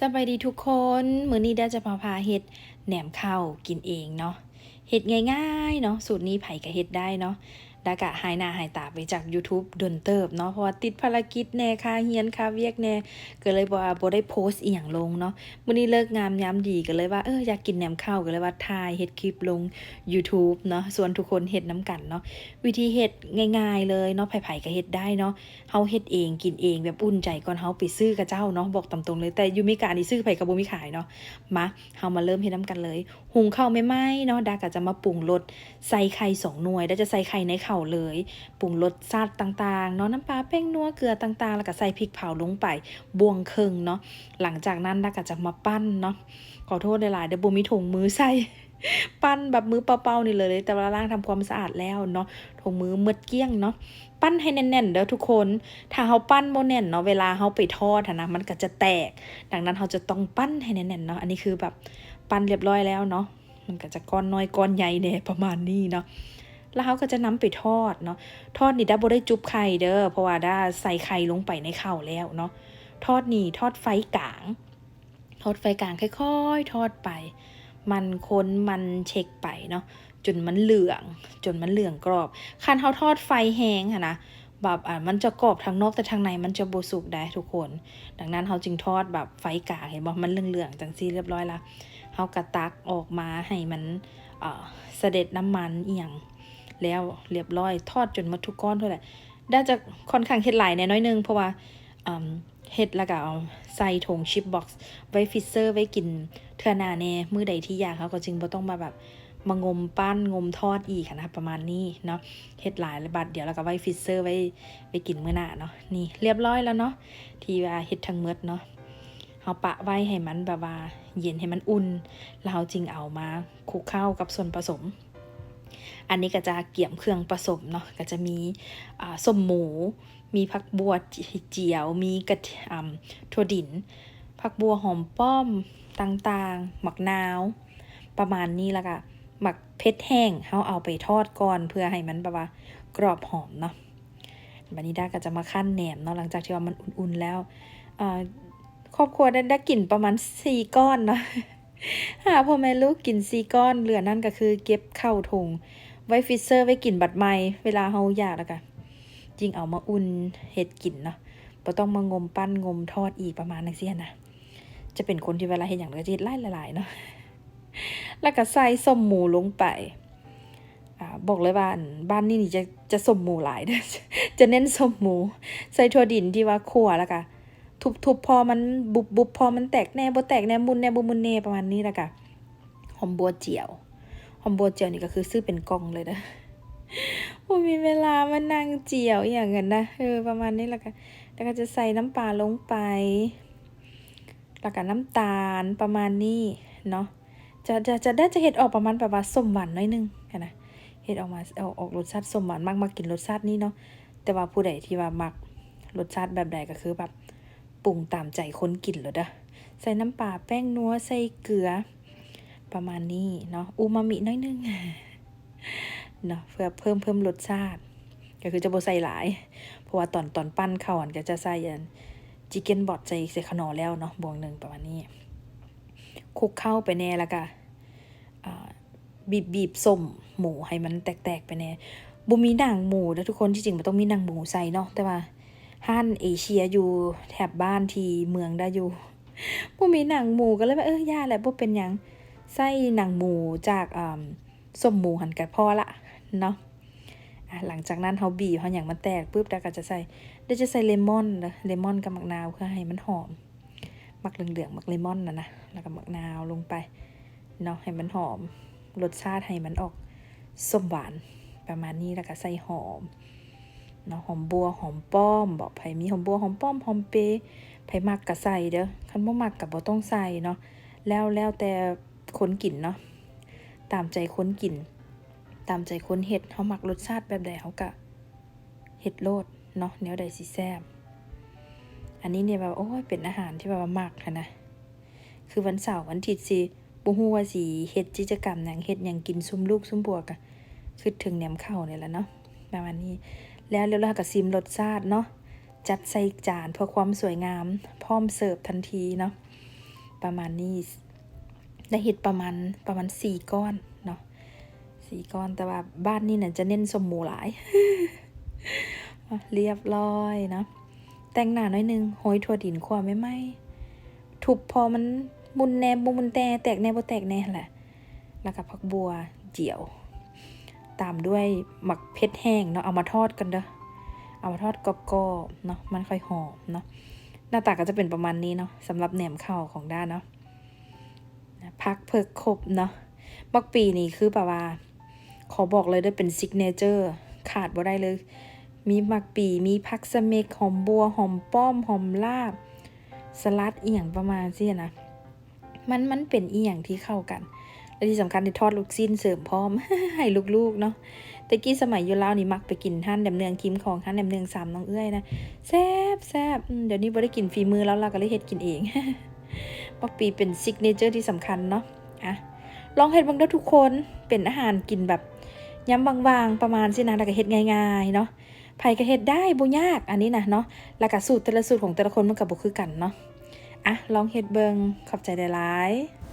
สบายดีทุกคนมื้อนี้ได้จะพาพาเฮ็ดแหนมข้าวกินเองเนาะเฮ็ดง่ายๆเนาะสูตรนี้ไผ่ก็เฮ็ดได้เนาะ ดากะหายหน้าหายตาไปจาก YouTube ดนเติบเนาะเพราะว่าติดภารกิจแหน่ค่าเฮียนค่าเวียกแหน่ก็เลยบ่ว่าบ่ได้โพสต์อีหยังลงเนาะมื้อนี้เลิกงามยามดีก็เลยว่าเอออยากกินแหนมข้าวก็เลยว่าถ่ายเฮ็ดคลิปลง YouTube เนาะส่วนทุกคนเฮ็ดน้ำกันเนาะวิธีเฮ็ดง่ายๆเลยเนาะไผๆก็เฮ็ดได้เนาะเฮาเฮ็ดเองกินเองแบบอุ่นใจก่อนเฮาไปซื้อกับเจ้าเนาะบอกตามตรงเลยแต่ยูมีการนี่ซื้อไผก็บ่มีขายเนาะมาเฮามาเริ่มเฮ็ดนํกันเลย หุงข้าวไม่ไหม้เนาะดาก็จะมาปรุงรสใส่ไข่สองหน่วยดาจะใส่ไข่ในข้าวเลยปรุงรสชาติต่างๆเนาะน้ำปลาแป้งนัวเกลือต่างๆ แล้วก็ใส่พริกเผาลงไปบวงเครึ่งเนาะหลังจากนั้นเดาก็จะมาปั้นเนาะขอโทษหลายๆเดี๋ยวบมีถุงมือใส่ปั้นแบบมือเปล่าๆนี่เลยแต่เวลาล้างทำความสะอาดแล้วเนาะถุงมือมืดเกี้ยงเนาะปั้นให้แน่นๆเด้อทุกคน ถ้าเขาปั้นโมแน่นเนาะเวลาเขาไปทอดนะมันก็จะแตก ดังนั้นเขาจะต้องปั้นให้แน่นๆเนาะอันนี้คือแบบปั้นเรียบร้อยแล้วเนาะมันก็จะก้อนน้อยก้อนใหญ่เนี่ยประมาณนี้เนาะ แล้วเขาก็จะนำไปทอดเนาะทอดนี่ด้าบ่ได้จุบไข่เด้อเพราะว่าด้าใส่ไข่ลงไปในข้าวแล้วเนาะทอดนี่ทอดไฟกลาง ทอดไฟกลางค่อยๆ ทอดไป มันค้นมันเช็คไปเนาะจนมันเหลือง จนมันเหลืองกรอบคันเขาทอดไฟแห้งค่ะนะแบบอะมันจะกรอบทางนอกแต่ทางในมันจะบสุกได้ทุกคน ดังนั้นเขาจึงทอดแบบไฟกลางเห็นบอกมันเหลืองๆจังซี่เรียบร้อยละเขากระตักออกมาให้มันเอ่อเสด็จน้ำมันเอียง แล้วเรียบร้อยทอดจนหมาทุกก้อนเท่าไหร่ได้จะค่อนข้างเฮ็ดหลายแน่น้อยนึง เพราะว่าเฮ็ดแล้วก็เอาใส่ถุงชิปบ็อกซ์ไว้ฟิเซอร์ไว้กินเทื่อนาแน่มือใดที่อยากเขาก็จึงบ่ต้องมาแบบมางมปั้นงมทอดอีกนะประมาณนี้เนาะเฮ็ดหลายเลยบัดเดี๋ยวเราก็ไว้ฟิเซอร์ไว้ไว้กินมื้อหน้าเนาะนี่เรียบร้อยแล้วเนาะที่ว่าเฮ็ดทั้งหมดเนาะเฮาปะไว้ให้มันแบบว่าเย็นให้มันอุ่นแล้วเราจึงเอามาคลุกเข้ากับส่วนผสม อันนี้ก็จะเกี่ยมเครื่องผสมเนาะก็จะมีส้มหมู มีผักบัวเจียว มีกระถั่วดิน ผักบัวหอมป้อมต่างๆ หมักนาว ประมาณนี้แล้วก็หมักเพชรแห้งเขาเอาไปทอดก่อนเพื่อให้มันแบบว่ากรอบหอมเนาะบันนี้ด้าก็จะมาขั้นแหนมเนาะหลังจากที่ว่ามันอุ่นๆแล้วครอบครัวได้ได้กลิ่นประมาณสี่ก้อนเนาะหาพ่อแม่ลูกกินสี่ก้อน เหลือนั่นก็คือเก็บเข้าถุง ไว้ฟิเซอร์ไว้กินบัดใหม่เวลาเฮาอยากแล้วก็จริงเอามาอุ่นเฮ็ดกินเนาะบ่ต้องมางมปั้นงมทอดอีกประมาณนั้นเสียนะจะเป็นคนที่เวลาเฮ็ดอย่างไรจะเฮ็ดไล่หลายๆเนาะแล้วก็ใส่ส้มหมูลงไปอบอกเลยว่านบ้านนี่นี่จะจะส้มหมูหลายเด้อจะเน้นส้มหมู ใส่ถั่วดินที่ว่าคั่วแล้วก็ทุบๆพอมันบุบบุบพอมันแตกแน่บ่แตกแน่มุนแน่บ่มุนแน่ประมาณนี้แล้วก็หอมบัวเจียว หอมบัวเจียวนี่ก็คือซื้อเป็นกล่องเลยนะบ่มีเวลามานั่งเจียวอย่างนั้นนะเออประมาณนี้แล้วก็แล้วก็จะใส่น้ำปลาลงไปแล้วก็น้ำตาลประมาณนี้เนาะจะจะจะได้จะเห็ดออกประมาณแบบว่าส้มหวานน้อยนึงนะเห็ดออกมาเอาออกรสชาติส้มหวานมากมากินรสชาตินี้เนาะแต่ว่าผู้ใดที่ว่ามักรสชาติแบบใดก็คือแบบปรุงตามใจคนกินเลยเด้อใส่น้ำปลาแป้งนัวใส่เกลือ ประมาณนี้เนาะอูมามิน้อยนึงเนาะเพื่อเพิ่มเพิ่มรสชาติ ก็คือจะบใส่หลาย เพราะว่าตอนตอนปั้นข้าวอนก็จะใส่อันจิเก้นบอดใส่ใส่ขนอแล้วเนาะบวงหนึ่งประมาณนี้คุกเข้าไปแน่แล้วก็บีบบีบส้มหมูให้มันแตกๆไปแน่บ่มีหนังหมูนะทุกคนที่จริงมันต้องมีหนังหมูใส่เนาะแต่ว่าห้านเอเชียอยู่แถบบ้านที่เมืองได้อยู่บ่มีหนังหมูก็เลยว่าเออย่าแหละบ่เป็นหยัง ใส่หนังหมูจากส้มหมูหันกันพอละเนาะหลังจากนั้นเฮาบีบเฮาหยังมันแตกปุ๊บแล้วก็จะใส่เดี๋ยวจะใส่เลมอนนะเลมอนกับมะนาวเพื่อให้มันหอมมักเหลืองๆมักเลมอนนะนะแล้วก็มักนาวลงไปเนาะให้มันหอมรสชาติให้มันออกส้มหวานประมาณนี้แล้วก็ใส่หอมเนาะหอมบัวหอมป้อม บอกไผมีหอมบัวหอมป้อมหอมเปย์ไผมักก็ใส่เด้อคันบ่มักก็บ่ต้องใส่เนาะแล้วแล้วแต่ ค้นกินเนาะตามใจค้นกิน ตามใจค้นเฮ็ดเฮามักรสชาติแบบใดเฮาก็เฮ็ดโลดเนาะแนวใดสิแซบอันนี้เนี่ยแบบโอ้ยเป็นอาหารที่แบบว่ามักค่ะนะคือวันเสาร์วันอาทิตย์สิบ่ฮู้ว่าสิเฮ็ดกิจกรรมหยังเฮ็ดหยังกินซุ้มลูกซุ้มบัวกะคิดถึงแหนมเข้าวนี่ยแหละเนาะประมาณนี้ แล้วเรียบร้อยก็ซิมรสชาติเนาะจัดใส่จานเพื่อความสวยงาม พร้อมเสิร์ฟทันทีเนาะประมาณนี้ ได้เห็ดประมาณประมาณสี่ก้อนเนาะสี่ก้อนแต่ว่าบ้านนี่เนี่ยจะเน้นสมมูหลาย เรียบร้อยเนาะแต่งหน้าน่อยนึงโหยถั่วดินขวาไม่ไหมทุบพอมันมุนแนบมุนแต่แตกแนบ่แตกแน่แหละแล้วก็ผักบัวเจียว ตามด้วยหมักเพชรแห้งเนาะเอามาทอดกันเด้อเอามาทอดกรอบๆเนาะมันค่อยหอมเนาะหน้าตาก็จะเป็นประมาณนี้เนาะสำหรับแหนมข้าวของด้านเนาะ พักเพิกครบเนาะบักปีนี่คือแบบว่า ขอบอกเลยได้เป็นซิกเนเจอร์ขาดบ่ได้เลย มีมักปีมีพักสเมกหอมบัวหอมป้อมหอมลาบ สลัดเอียงประมาณสินะมันมันเป็นเอียงที่เข้ากัน และที่สำคัญที่ทอดลูกชิ้นเสริมพร้อมให้ลูกๆเนาะแต่กี้สมัยอยู่ลาวนี่มักไปกินท่านแหนมเนืองคิมของท่านแหนมเนืองสามน้องเอื้อยนะแซ่บแซ่บเดี๋ยวนี้บ่ได้กินฝีมือแล้วเราก็เลยเฮ็ดกินเอง ปักปีเป็นซิกเนเจอร์ที่สำคัญเนาะอะลองเห็ดเบ้างเด้อทุกคนเป็นอาหารกินแบบย้ำบางๆ ประมาณสินะแล้วก็เห็ดง่ายๆเนาะไผ่ก็เห็ดได้บ่ยากอันนี้นะเนาะแล้วก็สูตรแต่ละสูตรของแต่ละคนมันก็บ่คือกันเนาะอะลองเห็ดเบิงขอบใจหลายๆ